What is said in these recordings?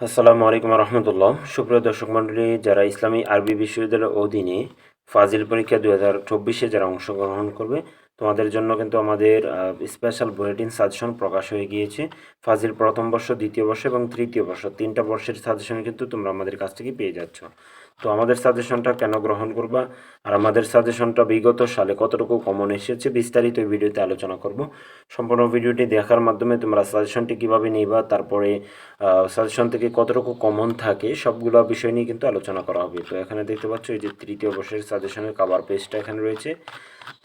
আসসালামু আলাইকুম রহমতুল্লাহ। সুপ্রিয় দর্শক মণ্ডলী, যারা ইসলামী আরবি বিশ্ববিদ্যালয়ের অধীনে ফাজিল পরীক্ষা দু হাজার চব্বিশে যারা অংশগ্রহণ করবে তোমাদের জন্য কিন্তু আমাদের স্পেশাল বুলেটিন সাজেশন প্রকাশ হয়ে গিয়েছে। ফাজিল প্রথম বর্ষ, দ্বিতীয় বর্ষ এবং তৃতীয় বর্ষ। তিনটা বর্ষের সাজেশন কিন্তু তোমরা আমাদের কাছ থেকে পেয়ে যাচ্ছ। তো আমাদের সাজেশনটা কেন গ্রহণ করবা? আর আমাদের সাজেশনটা বিগত সালে কতটুকু কমন এসেছে বিস্তারিত ভিডিওতে আলোচনা করব। সম্পূর্ণ ভিডিওটি দেখার মাধ্যমে তোমরা সাজেশনটি কীভাবে নিবা, তারপরে সাজেশন থেকে কতটুকু কমন থাকে, সবগুলো বিষয় নিয়ে কিন্তু আলোচনা করা হবে। তো এখানে দেখতে পাচ্ছ এই যে তৃতীয় বর্ষের সাজেশনের কাভার পেজটা এখানে রয়েছে।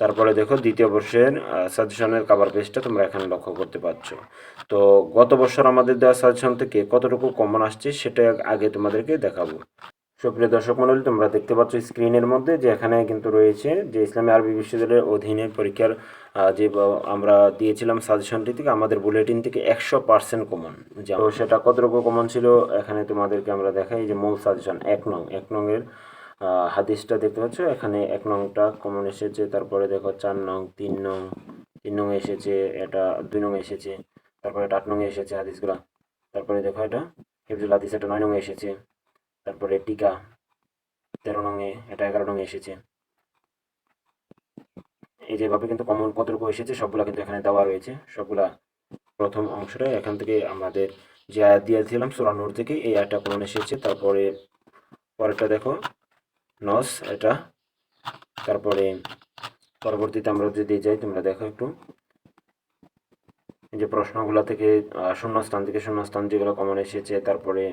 তারপরে দেখো দ্বিতীয় বর্ষের সাজেশনের কাভার পেজটা তোমরা এখানে লক্ষ্য করতে পারছ। তো গত বছর আমাদের দেওয়া সাজেশন থেকে কতটুকু কমন আসছে সেটা আগে তোমাদেরকে দেখাবো। সুপ্রিয় দর্শক মন্ডলী তোমরা দেখতে পাচ্ছ স্ক্রিনের মধ্যে যে এখানে কিন্তু রয়েছে যে ইসলামী আরবি বিশ্ববিদ্যালয়ের অধীনে পরীক্ষার যে আমরা দিয়েছিলাম সাজেশনটি থেকে আমাদের বুলেটিন থেকে একশো পার্সেন্ট কমন তো সেটা কতটুকু কমন ছিল এখানে তোমাদেরকে আমরা দেখাই যে মূল সাজেশন এক নং। এক নংয়ের হাদিসটা দেখতে পাচ্ছ? এখানে এক নংটা কমন এসেছে, তারপরে দেখো চার নং, তিন নং তিন নং এসেছে, এটা দুই নং এসেছে, তারপরে এটা আট নং এসেছে হাদিসগুলা। তারপরে দেখো এটা, হেফজুল হাদিস এটা নয় নং এসেছে, তারপরে টিকা তেরো নঙে এটা এগারো নং এসেছে। এই যেভাবে কিন্তু কমন কতটুকু এসেছে, সবগুলা কিন্তু এখানে দেওয়া রয়েছে। সবগুলা প্রথম অংশটা এখান থেকে আমাদের যে আয়াত দিয়েছিলাম সুরানুর থেকে এই আয়াতটা কমন এসেছে। তারপরে পরেরটা দেখো নস, এটা। তারপরে পরবর্তীতে আমরা যদি যাই, তোমরা দেখো একটু। যে প্রশ্নগুলো থেকে শূন্যস্থান থেকে শূন্যস্থান যেগুলো কমন এসেছে, তারপরে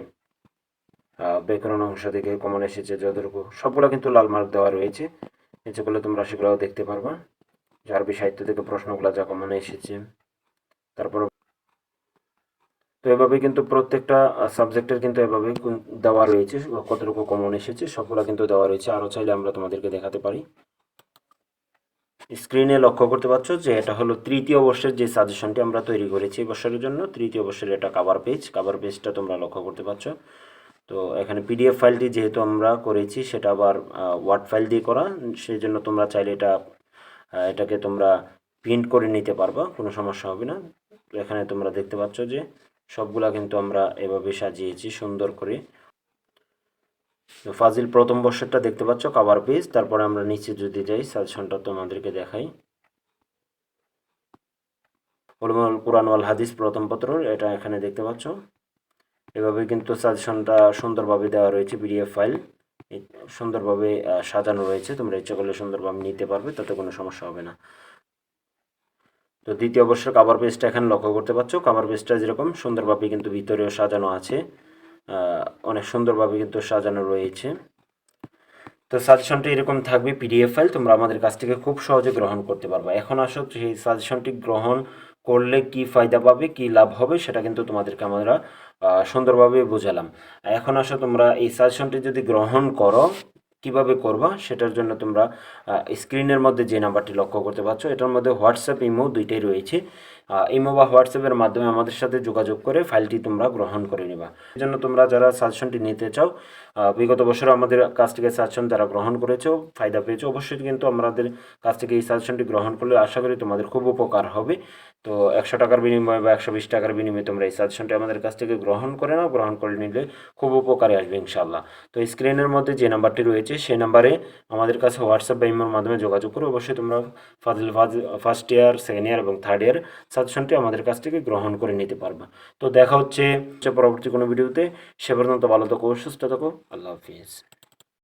ব্যাকরণ অংশ থেকে কমন এসেছে যতটুকু, সবগুলো কিন্তু লাল মার্ক দেওয়া রয়েছে। নিচেগুলো তোমরা সেগুলোও দেখতে পারবা। যে আরবি সাহিত্য থেকে প্রশ্নগুলো যা কমন এসেছে। তারপর তো এভাবে কিন্তু প্রত্যেকটা সাবজেক্টের কিন্তু এভাবে দেওয়া রয়েছে, কতটুকু কমন এসেছে, সবগুলো কিন্তু দেওয়া রয়েছে। আরও চাইলে আমরা তোমাদেরকে দেখাতে পারি। স্ক্রিনে লক্ষ্য করতে পারছ যে এটা হলো তৃতীয় বর্ষের যে সাজেশনটি আমরা তৈরি করেছি বছরের জন্য, তৃতীয় বর্ষের এটা কাভার পেজ কাভার পেজটা তোমরা লক্ষ্য করতে পারছ। তো এখানে পিডিএফ ফাইলটি যেহেতু আমরা করেছি, সেটা আবার ওয়ার্ড ফাইল দিয়ে করা, সেই জন্য তোমরা চাইলে এটা এটাকে তোমরা প্রিন্ট করে নিতে পারবা, কোনো সমস্যা হবে না। এখানে তোমরা দেখতে পাচ্ছ যে সবগুলা কিন্তু আমরা এভাবে সাজিয়েছি, সুন্দর করে। তো ফাজিল প্রথম বর্ষেরটা দেখতে পাচ্ছ কাভার পেজ তারপরে আমরা নিচে যদি যাই সাজেশনটা তোমাদেরকে দেখাই। হলমল কোরআন ওয়াল হাদিস প্রথম পত্র, এটা এখানে দেখতে পাচ্ছ। এভাবে কিন্তু সাজেশনটা সুন্দরভাবে দেওয়া রয়েছে পিডিএফ ফাইল সুন্দরভাবে সাজানো রয়েছে। তোমরা ইচ্ছা করলে সুন্দরভাবে নিতে পারবে, তাতে কোনো সমস্যা হবে না। তো দ্বিতীয় অবশ্য কাভার পেজটা এখানে লক্ষ্য করতে পারছ। কাভার পেজটা যেরকম, সুন্দরভাবে কিন্তু ভিতরেও সাজানো আছে। অনেক সুন্দরভাবে কিন্তু সাজানো রয়েছে। তো সাজেশনটি এরকম থাকবে পিডিএফ ফাইল তোমরা আমাদের কাছ থেকে খুব সহজে গ্রহণ করতে পারবে। এখন আসো সেই সাজেশনটি গ্রহণ করলে কি ফায়দা পাবে, কি লাভ হবে, সেটা কিন্তু তোমাদেরকে আমরা সুন্দরভাবে বোঝালাম। এখন আসো তোমরা, এই সাজেশনটি যদি গ্রহণ করো কীভাবে করবা সেটার জন্য তোমরা স্ক্রিনের মধ্যে যে নাম্বারটি লক্ষ্য করতে পারছ, এটার মধ্যে হোয়াটসঅ্যাপ ইমো দুইটাই রয়েছে। ইমো বা হোয়াটসঅ্যাপের মাধ্যমে আমাদের সাথে যোগাযোগ করে ফাইলটি তোমরা গ্রহণ করে নিবা। জন্য তোমরা যারা সাজেশনটি নিতে চাও বিগত বছর আমাদের কাছ থেকে সাজেশন যারা গ্রহণ করেছ, ফায়দা পেয়েছ, অবশ্যই কিন্তু আমাদের কাছ থেকে এই সাজেশনটি গ্রহণ করলে আশা করি তোমাদের খুব উপকার হবে। তো একশো টাকার বিনিময়ে বা একশো বিশ টাকার বিনিময়ে তোমরা এই সাজেশনটি আমাদের কাছ থেকে গ্রহণ করে নাও। গ্রহণ করে নিলে খুব উপকারে আসবে ইনশাল্লাহ তো স্ক্রিনের মধ্যে যে নাম্বারটি রয়েছে, সেই নাম্বারে আমাদের কাছে হোয়াটসঅ্যাপ বা ইমের মাধ্যমে যোগাযোগ করে। অবশ্যই তোমরা ফাজিল ফার্স্ট ইয়ার সেকেন্ড ইয়ার এবং থার্ড ইয়ার সাজেশনটি আমাদের কাছ থেকে গ্রহণ করে নিতে পারবা। তো দেখা হচ্ছে পরবর্তী কোনো ভিডিওতে। সে পর্যন্ত ভালো থাকো, সুস্থ থাকো। আল্লাহ হাফিজ।